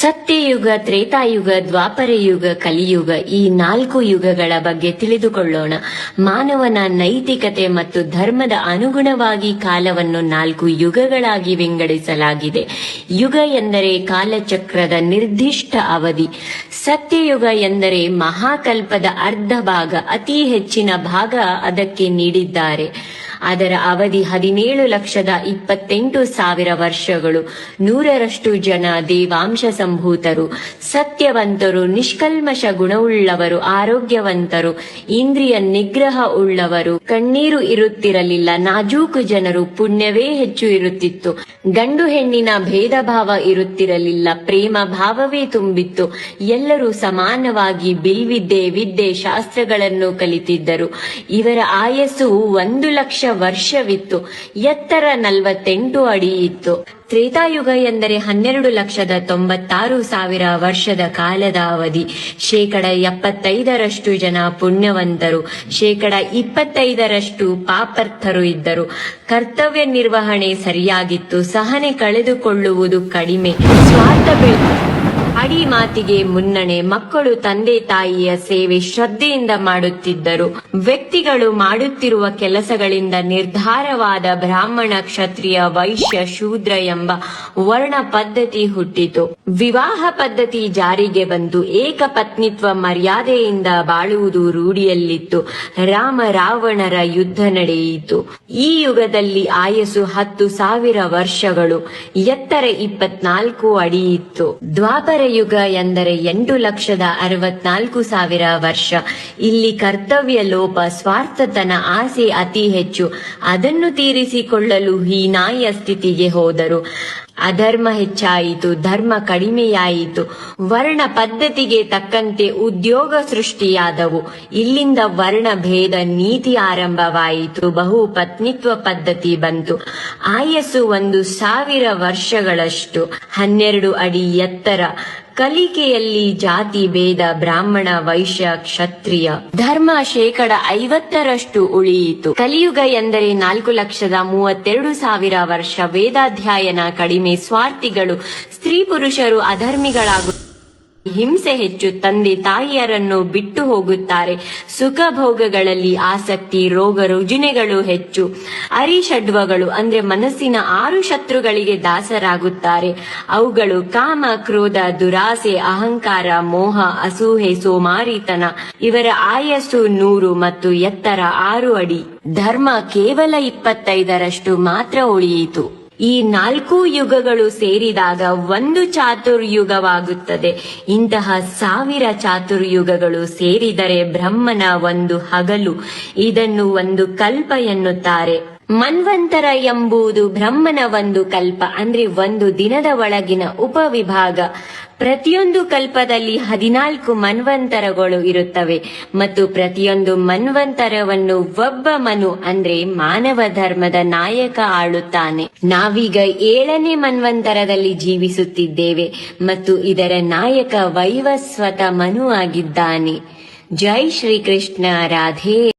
ಸತ್ಯಯುಗ, ತ್ರೇತಾಯುಗ ದ್ವಾಪರ ಯುಗ ಕಲಿಯುಗ ಈ ನಾಲ್ಕು ಯುಗಗಳ ಬಗ್ಗೆ ತಿಳಿದುಕೊಳ್ಳೋಣ. ಮಾನವನ ನೈತಿಕತೆ ಮತ್ತು ಧರ್ಮದ ಅನುಗುಣವಾಗಿ ಕಾಲವನ್ನು ನಾಲ್ಕು ಯುಗಗಳಾಗಿ ವಿಂಗಡಿಸಲಾಗಿದೆ. ಯುಗ ಎಂದರೆ ಕಾಲಚಕ್ರದ ನಿರ್ದಿಷ್ಟ ಅವಧಿ. ಸತ್ಯಯುಗ ಎಂದರೆ ಮಹಾಕಲ್ಪದ ಅರ್ಧ ಭಾಗ, ಅತಿ ಹೆಚ್ಚಿನ ಭಾಗ ಅದಕ್ಕೆ ನೀಡಿದ್ದಾರೆ. ಅದರ ಅವಧಿ ಹದಿನೇಳು ಲಕ್ಷದ ಇಪ್ಪತ್ತೆಂಟು ಸಾವಿರ ವರ್ಷಗಳು. ನೂರರಷ್ಟು ಜನ ದೇವಾಂಶ ಸಂಭೂತರು, ಸತ್ಯವಂತರು ನಿಷ್ಕಲ್ಮಶ ಗುಣವುಳ್ಳವರು, ಆರೋಗ್ಯವಂತರು, ಇಂದ್ರಿಯ ನಿಗ್ರಹ ಉಳ್ಳವರು. ಕಣ್ಣೀರು ಇರುತ್ತಿರಲಿಲ್ಲ, ನಾಜೂಕು ಜನರು ಪುಣ್ಯವೇ ಹೆಚ್ಚು ಇರುತ್ತಿತ್ತು. ಗಂಡು ಹೆಣ್ಣಿನ ಭೇದ ಭಾವ ಇರುತ್ತಿರಲಿಲ್ಲ, ಪ್ರೇಮ ಭಾವವೇ ತುಂಬಿತ್ತು. ಎಲ್ಲರೂ ಸಮಾನವಾಗಿ ಬಿಲ್ವಿದ್ದೆ ವಿದ್ಯೆ ಶಾಸ್ತ್ರಗಳನ್ನು ಕಲಿತಿದ್ದರು. ಇವರ ಆಯಸ್ಸು ಒಂದು ಲಕ್ಷ ವರ್ಷವಿತ್ತು. ಎತ್ತರ ನಲವತ್ತೆಂಟು ಅಡಿ ಇತ್ತು. ತ್ರೇತಾಯುಗ ಎಂದರೆ ಹನ್ನೆರಡು ಲಕ್ಷದ ತೊಂಬತ್ತಾರು ಸಾವಿರ ವರ್ಷದ ಕಾಲದ ಅವಧಿ. ಶೇಕಡ ಎಪ್ಪತ್ತೈದರಷ್ಟು ಜನ ಪುಣ್ಯವಂತರು, ಶೇಕಡ ಇಪ್ಪತ್ತೈದರಷ್ಟು ಪಾಪರ್ಥರು ಇದ್ದರು. ಕರ್ತವ್ಯ ನಿರ್ವಹಣೆ ಸರಿಯಾಗಿತ್ತು. ಸಹನೆ ಕಳೆದುಕೊಳ್ಳುವುದು ಕಡಿಮೆ. ಸ್ವಾರ್ಥ ಅಡಿ ಮಾತಿಗೆ ಮುನ್ನಣೆ ಮಕ್ಕಳು ತಂದೆ ತಾಯಿಯ ಸೇವೆ ಶ್ರದ್ಧೆಯಿಂದ ಮಾಡುತ್ತಿದ್ದರು. ವ್ಯಕ್ತಿಗಳು ಮಾಡುತ್ತಿರುವ ಕೆಲಸಗಳಿಂದ ನಿರ್ಧಾರವಾದ ಬ್ರಾಹ್ಮಣ ಕ್ಷತ್ರಿಯ ವೈಶ್ಯ ಶೂದ್ರ ಎಂಬ ವರ್ಣ ಪದ್ಧತಿ ಹುಟ್ಟಿತು. ವಿವಾಹ ಪದ್ಧತಿ ಜಾರಿಗೆ ಬಂತು ಏಕಪತ್ನಿತ್ವ ಮರ್ಯಾದೆಯಿಂದ ಬಾಳುವುದು ರೂಢಿಯಲ್ಲಿತ್ತು. ರಾಮ ರಾವಣರ ಯುದ್ಧ ನಡೆಯಿತು. ಈ ಯುಗದಲ್ಲಿ ಆಯಸ್ಸು ಹತ್ತು ಸಾವಿರ ವರ್ಷಗಳು, ಎತ್ತರ ಇಪ್ಪತ್ನಾಲ್ಕು ಅಡಿ ಇತ್ತು. ದ್ವಾಪರ ಯುಗ ಎಂದರೆ ಎಂಟು ಲಕ್ಷದ ಅರವತ್ನಾಲ್ಕು ಸಾವಿರ ವರ್ಷ. ಇಲ್ಲಿ ಕರ್ತವ್ಯ ಲೋಪ, ಸ್ವಾರ್ಥತನ, ಆಸೆ ಅತಿ ಹೆಚ್ಚು. ಅದನ್ನು ತೀರಿಸಿಕೊಳ್ಳಲು ಹೀನಾಯ ಸ್ಥಿತಿಗೆ ಹೋದರು. ಅಧರ್ಮ ಹೆಚ್ಚಾಯಿತು, ಧರ್ಮ ಕಡಿಮೆಯಾಯಿತು. ವರ್ಣ ಪದ್ಧತಿಗೆ ತಕ್ಕಂತೆ ಉದ್ಯೋಗ ಸೃಷ್ಟಿಯಾದವು. ಇಲ್ಲಿಂದ ವರ್ಣ ಭೇದ ನೀತಿ ಆರಂಭವಾಯಿತು, ಬಹು ಪತ್ನಿತ್ವ ಪದ್ಧತಿ ಬಂತು. ಆಯಸ್ಸು ಒಂದು ಸಾವಿರ ವರ್ಷಗಳಷ್ಟು, ಹನ್ನೆರಡು ಅಡಿ ಎತ್ತರ. ಕಲಿಕೆಯಲ್ಲಿ ಜಾತಿ ಭೇದ, ಬ್ರಾಹ್ಮಣ, ವೈಶ್ಯ, ಕ್ಷತ್ರಿಯ. ಧರ್ಮ ಶೇಕಡ ಐವತ್ತರಷ್ಟು ಉಳಿಯಿತು. ಕಲಿಯುಗ ಎಂದರೆ ನಾಲ್ಕು ಲಕ್ಷದ ಮೂವತ್ತೆರಡು ಸಾವಿರ ವರ್ಷ ವೇದಾಧ್ಯಯನ ಕಡಿಮೆ ಸ್ವಾರ್ಥಿಗಳು ಸ್ತ್ರೀ ಪುರುಷರು ಅಧರ್ಮಿಗಳಾಗು ಹಿಂಸೆ ಹೆಚ್ಚು ತಂದೆ ತಾಯಿಯರನ್ನು ಬಿಟ್ಟು ಹೋಗುತ್ತಾರೆ. ಸುಖ ಭೋಗಗಳಲ್ಲಿ ಆಸಕ್ತಿ, ರೋಗ ರುಜಿನೆಗಳು ಹೆಚ್ಚು. ಅರಿಷಡ್ವಗಳು ಅಂದ್ರೆ ಮನಸ್ಸಿನ ಆರು ಶತ್ರುಗಳಿಗೆ ದಾಸರಾಗುತ್ತಾರೆ. ಅವುಗಳು ಕಾಮ, ಕ್ರೋಧ, ದುರಾಸೆ, ಅಹಂಕಾರ, ಮೋಹ, ಅಸೂಹೆ, ಸೋಮಾರಿತನ. ಇವರ ಆಯಸ್ಸು ನೂರು ಮತ್ತು ಎತ್ತರ ಆರು ಅಡಿ. ಧರ್ಮ ಕೇವಲ ಇಪ್ಪತ್ತೈದರಷ್ಟು ಮಾತ್ರ ಉಳಿಯಿತು. ಈ ನಾಲ್ಕು ಯುಗಗಳು ಸೇರಿದಾಗ ಒಂದು ಚಾತುರ್ಯುಗವಾಗುತ್ತದೆ. ಇಂತಹ ಸಾವಿರ ಚಾತುರ್ಯುಗಗಳು ಸೇರಿದರೆ ಬ್ರಹ್ಮನ ಒಂದು ಹಗಲು. ಇದನ್ನು ಒಂದು ಕಲ್ಪ ಎನ್ನುತ್ತಾರೆ. ಮನ್ವಂತರ ಎಂಬುದು ಬ್ರಹ್ಮನ ಒಂದು ಕಲ್ಪ, ಅಂದ್ರೆ ಒಂದು ದಿನದ ಒಳಗಿನ ಉಪವಿಭಾಗ. ಪ್ರತಿಯೊಂದು ಕಲ್ಪದಲ್ಲಿ ಹದಿನಾಲ್ಕು ಮನ್ವಂತರಗಳು ಇರುತ್ತವೆ, ಮತ್ತು ಪ್ರತಿಯೊಂದು ಮನ್ವಂತರವನ್ನು ಒಬ್ಬ ಮನು, ಅಂದ್ರೆ ಮಾನವ ಧರ್ಮದ ನಾಯಕ ಆಳುತ್ತಾನೆ. ನಾವೀಗ ಏಳನೇ ಮನ್ವಂತರದಲ್ಲಿ ಜೀವಿಸುತ್ತಿದ್ದೇವೆ, ಮತ್ತು ಇದರ ನಾಯಕ ವೈವಸ್ವತ ಮನು ಆಗಿದ್ದಾನೆ. ಜೈ ಶ್ರೀಕೃಷ್ಣ, ರಾಧೆ.